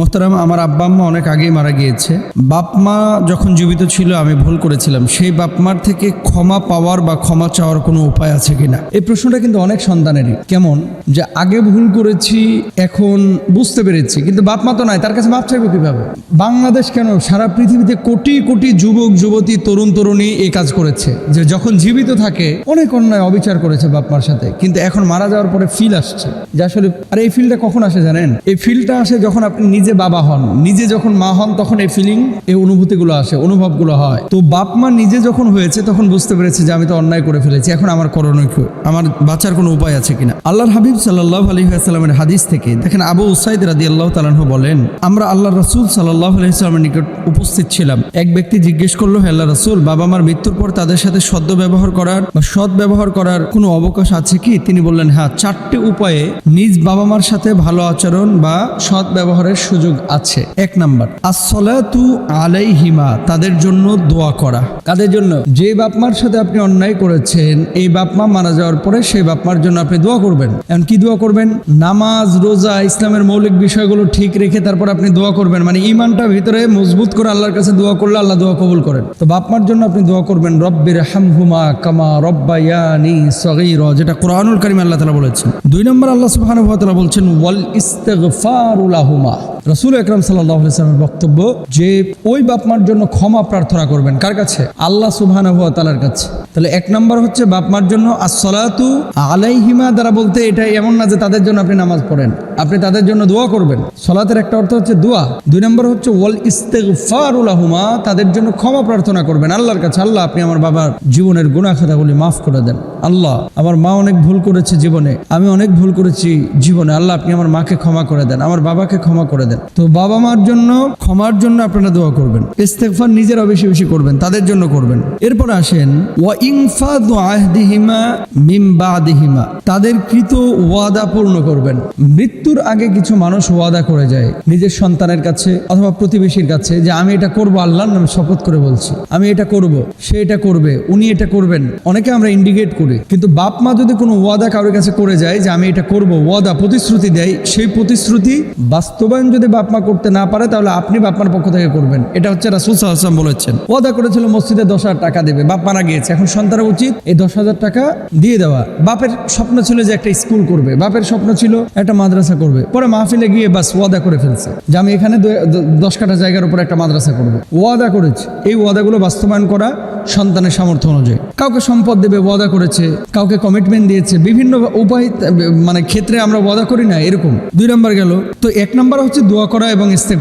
মোহতারাম, আমার আব্বা আম্মা অনেক আগেই মারা গিয়েছে। বাপ মা যখন জীবিত ছিল, আমি ভুল করেছিলাম। সেই বাপ মার থেকে ক্ষমা পাওয়ার বা ক্ষমা চাওয়ার কোনো উপায় আছে কিনা? এই প্রশ্নটা কিন্তু অনেক সন্তানেরই। কেমন? যে আগে ভুল করেছি, এখন বুঝতে পেরেছি, কিন্তু বাপ মা তো নাই, তার কাছে মাপ চাইব কীভাবে? বাংলাদেশ কেন সারা পৃথিবীতে কোটি কোটি যুবক, যুবতী, তরুণ, তরুণী এই কাজ করেছে? যে যখন জীবিত থাকে, অনেক অন্যায় অবিচার করেছে বাপ মার সাথে, কিন্তু এখন মারা যাওয়ার পরে ফিল আসছে। যে আসলে, আর এই ফিলটা কখন আসে জানেন? এই ফিলটা আসে যখন আপনি নিজে বাবা হন, নিজে যখন মা হন, তখন এই ফিলিং এই অনুভূতিগুলো আসে, অনুভবগুলো হয়। তো বাপ মা নিজে যখন হয়েছে, তখন বুঝতে পেরেছে যে আমি তো অন্যায় করে ফেলেছি, এখন আমার করণীয়? আমার বাঁচার কোনো উপায় আছে কিনা? আল্লাহর হাবিব সাল্লাহ আলী আসসালামের হাদিস থেকে, দেখেন আবু উসাইদ রাদি আল্লাহ তালাহ বলেন, আমরা আল্লাহ রসুল সাল্লাহ আলহিসামের নিকট উপস্থিত ছিলাম। এক ব্যক্তি জিজ্ঞেস করল, হে আল্লাহ রসুল, বাবা মার মৃত্যুর পর তাদের সাথে সদ্য ব্যবহার করার বা সৎ ব্যবহার করার কোনো অবকাশ আছে কি? তিনি বললেন হ্যাঁ চারটি উপায়ে নিজ বাবা মার সাথে ভালো আচরণ বা সৎ ব্যবহারের সুযোগ আছে। এক নাম্বার আসলাতু আলাইহিমা, তাদের জন্য দোয়া করা। কাদের জন্য? যে বাপ মার সাথে আপনি অন্যায় করেছেন, এই বাপ মা মারা যাওয়ার পরে সেই বাপ মার জন্য আপনি দোয়া করবেন। এখন কি দোয়া করবেন? নামাজ, রোজা, ইসলামের মৌলিক বিষয়গুলো ঠিক রেখে তারপর আপনি দোয়া করবেন। মানে ইমানটা ভিতরে মজবুত করে আল্লাহর কাছে দোয়া করলে আল্লাহ দোয়া কবুল করেন। তো বাপ মার জন্য আপনি দোয়া করবেন, রব্বির হামহুমা কামা রব্বায়ানি সগীর, যেটা কোরআনুল কারিম আল্লাহ তালা বলেছেন। দুই নম্বর আল্লাহ সুবহানাহু ওয়া তাআলা বলছেন, ওয়াল ইস্তিগফারু লাহুমা। রসুল আলাইহি সাল্লামের বক্তব্য যে ওই বাপ মার জন্য ক্ষমা প্রার্থনা করবেন। কার কাছে? আল্লাহ সুবহানাহু ওয়া কাছে। তাহলে এক নম্বর হচ্ছে বাপ মার জন্য আসসালাতু আলাইহিমা দ্বারা বলতে এটা এমন না যে তাদের জন্য আপনি নামাজ পড়েন। আপনি তাদের জন্য দোয়া করবেন। সলাতের একটা অর্থ হচ্ছে দোয়া। দুই নম্বর হচ্ছে ওয়াল ইস্তেগফারু লাহুমা, তাদের জন্য ক্ষমা প্রার্থনা করবেন। আল্লাহর কাছে, আল্লাহ আপনি আমার বাবার জীবনের গুনাহ খাতাগুলি মাফ করে দেন। আল্লাহ আমার মা অনেক ভুল করেছে জীবনে। আমি অনেক ভুল করেছি জীবনে। আল্লাহ আপনি আমার মাকে ক্ষমা করে দেন। আমার বাবাকে ক্ষমা করে দেন। তো বাবা মার জন্য, ক্ষমার জন্য আপনারা দোয়া করবেন। ইস্তেগফার নিজেরা বেশি বেশি করবেন, তাদের জন্য করবেন। এরপর আসেন ওয়া ইনফাদু আহদিহিমা মিন বাদিহিমা। তাদের কৃত ওয়াদা পূর্ণ করবেন। মৃত্যুর আগে কিছু মানুষ ওয়াদা করে যায় নিজের সন্তানের কাছে অথবা প্রতিবেশীর কাছে যে, আমি এটা করব আল্লাহর নামে শপথ করে বলছি। আমি এটা করব, সে এটা করবে, উনি এটা করবেন। অনেকে আমরা ইন্ডিকেট করি। কিন্তু বাপ মা যদি কোনো ওয়াদা কারোর কাছে করে যায় যে, আমি এটা করব, ওয়াদা, প্রতিশ্রুতি দেয়, সেই প্রতিশ্রুতি বাস্তবায়ন যদি বাপ মা করতে না পারে, তাহলে আপনি বাপ মার পক্ষ থেকে করবেন। এটা হচ্ছে রাসুল সাল্লাম বলেছেন। ওয়াদা করেছিল মসজিদে দশ হাজার টাকা দেবে, বাপ মারা গিয়েছে। এখন সন্তানের উচিত এই দশ হাজার টাকা দিয়ে দেওয়া। বাপের স্বপ্ন ছিল যে একটা স্কুল করবে। বাপের স্বপ্ন ছিল একটা মাদ্রাসা করবে। পরে মাহফিলে গিয়ে বাস ওয়াদা করে ফেলছে যে আমি এখানে দশ কাঠা জায়গার উপর একটা মাদ্রাসা করব। ওয়াদা করেছে। এই ওয়াদাগুলো বাস্তবায়ন করা সন্তানের সামর্থ্য অনুযায়ী। কাউকে সম্পদ দেবে, ওয়াদা করেছে। কাউকে কমিটমেন্ট দিয়েছে। বিভিন্ন উপায় মানে ক্ষেত্রে আমরা ওয়াদা করি না, এরকম। দুই নম্বর গেল, তো এক নম্বর হচ্ছে দোয়া করা এবং ইস্তেক